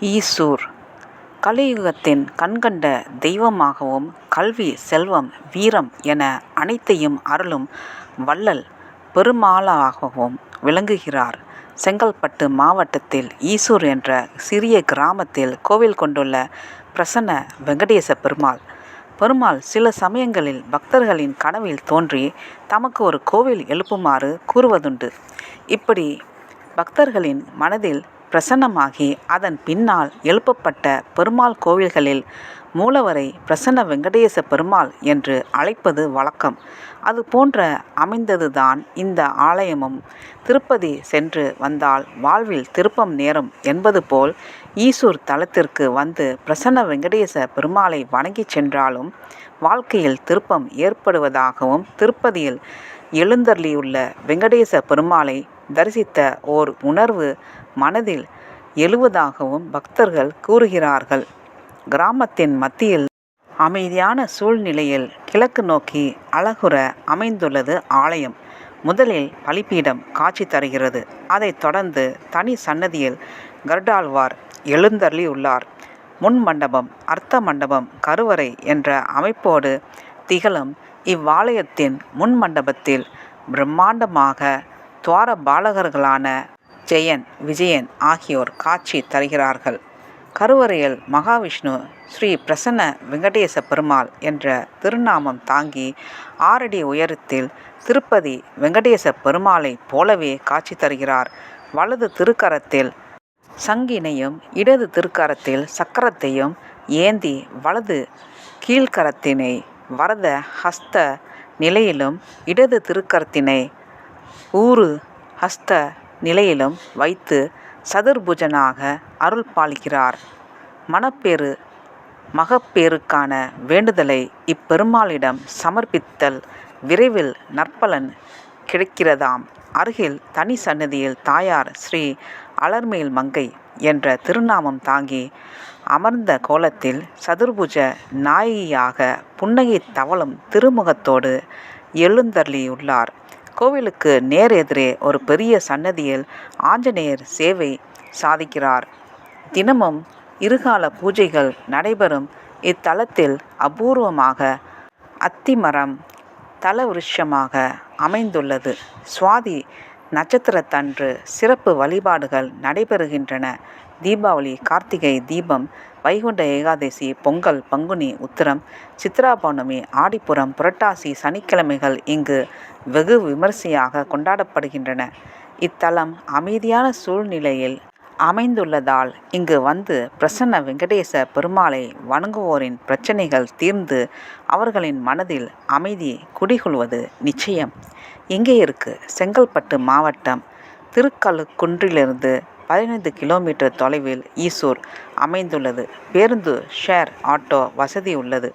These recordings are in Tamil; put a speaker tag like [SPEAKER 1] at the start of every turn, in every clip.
[SPEAKER 1] ஈசூர் கலியுகத்தின் கண்கண்ட தெய்வமாகவும் கல்வி செல்வம் வீரம் என அனைத்தையும் அருளும் வள்ளல் பெருமாளாகவும் விளங்குகிறார். செங்கல்பட்டு மாவட்டத்தில் ஈசூர் என்ற சிறிய கிராமத்தில் கோவில் கொண்டுள்ள பிரசன்ன வெங்கடேச பெருமாள். பெருமாள் சில சமயங்களில் பக்தர்களின் கனவில் தோன்றி தமக்கு ஒரு கோவில் எழுப்புமாறு கூறுவதுண்டு. இப்படி பக்தர்களின் மனதில் பிரசன்னமாகி அதன் பின்னால் எழுப்பப்பட்ட பெருமாள் கோவில்களில் மூலவரை பிரசன்ன வெங்கடேச பெருமாள் என்று அழைப்பது வழக்கம். அது போன்ற அமைந்ததுதான் இந்த ஆலயமும். திருப்பதி சென்று வந்தால் வாழ்வில் திருப்பம் நேரும் என்பது போல் ஈசூர் தலத்திற்கு வந்து பிரசன்ன வெங்கடேச பெருமாளை வணங்கிச் சென்றாலும் வாழ்க்கையில் திருப்பம் ஏற்படுவதாகவும் திருப்பதியில் எழுந்தருளியுள்ள வெங்கடேச பெருமாளை தரிசித்த ஓர் உணர்வு மனதில் எழுவதாகவும் பக்தர்கள் கூறுகிறார்கள். கிராமத்தின் மத்தியில் அமைதியான சூழ்நிலையில் கிழக்கு நோக்கி அழகுற அமைந்துள்ளது ஆலயம். முதலில் பலிப்பீடம் காட்சி தருகிறது. அதைத் தொடர்ந்து தனி சன்னதியில் கர்டாழ்வார் எழுந்தருளியுள்ளார். முன் மண்டபம் அர்த்த மண்டபம் கருவறை என்ற அமைப்போடு திகழும் இவ்வாலயத்தின் முன் மண்டபத்தில் பிரம்மாண்டமாக துவாரபாலகர்களான ஜெயன் விஜயன் ஆகியோர் காட்சி தருகிறார்கள். கருவறையில் மகாவிஷ்ணு ஸ்ரீ பிரசன்ன வெங்கடேச பெருமாள் என்ற திருநாமம் தாங்கி ஆறடி உயரத்தில் திருப்பதி வெங்கடேச பெருமாளைப் போலவே காட்சி தருகிறார். வலது திருக்கரத்தில் சங்கினையும் இடது திருக்கரத்தில் சக்கரத்தையும் ஏந்தி வலது கீழ்க்கரத்தினை வரத ஹஸ்த நிலையிலும் இடது திருக்கரத்தினை ஊரு ஹஸ்த நிலையிலும் வைத்து சதுர்புஜனாக அருள் பாலிக்கிறார். மணப்பேறு மகப்பேறுக்கான வேண்டுதலை இப்பெருமாளிடம் சமர்ப்பித்தல் விரைவில் நற்பலன் கிடைக்கிறதாம். அருகில் தனி சன்னதியில் தாயார் ஸ்ரீ அலர்மேல்மங்கை என்ற திருநாமம் தாங்கி அமர்ந்த கோலத்தில் சதுர்புஜ நாயகியாக புன்னகை தவழும் திருமுகத்தோடு எழுந்தருளியுள்ளார். கோவிலுக்கு நேர் எதிரே ஒரு பெரிய சன்னதியில் ஆஞ்சநேயர் சேவை சாதிக்கிறார். தினமும் இருகால பூஜைகள் நடைபெறும் இத்தலத்தில் அபூர்வமாக அத்திமரம் தலவிருட்சமாக அமைந்துள்ளது. சுவாதி நட்சத்திரத்தன்று சிறப்பு வழிபாடுகள் நடைபெறுகின்றன. தீபாவளி கார்த்திகை தீபம் வைகுண்ட ஏகாதசி பொங்கல் பங்குனி உத்திரம் சித்ரா பௌர்ணமி ஆடிப்புறம் புரட்டாசி சனிக்கிழமைகள் இங்கு வெகு விமரிசையாக கொண்டாடப்படுகின்றன. இத்தலம் அமைதியான சூழ்நிலையில் அமைந்துள்ளதால் இங்கு வந்து பிரசன்ன வெங்கடேச பெருமாளை வணங்குவோரின் பிரச்சனைகள் தீர்ந்து அவர்களின் மனதில் அமைதி குடிகொள்வது நிச்சயம். எங்கே இருக்கு? செங்கல்பட்டு மாவட்டம் திருக்கழுக்குன்றிலிருந்து பதினைந்து கிலோமீட்டர் தொலைவில் ஈசூர் அமைந்துள்ளது. பேருந்து ஷேர் ஆட்டோ வசதி உள்ளது.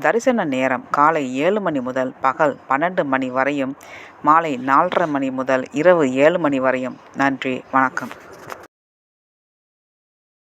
[SPEAKER 1] தரிசன நேரம் காலை ஏழு மணி முதல் பகல் பன்னெண்டு மணி வரையும் மாலை நாலரை மணி முதல் இரவு ஏழு மணி வரையும். நன்றி வணக்கம்.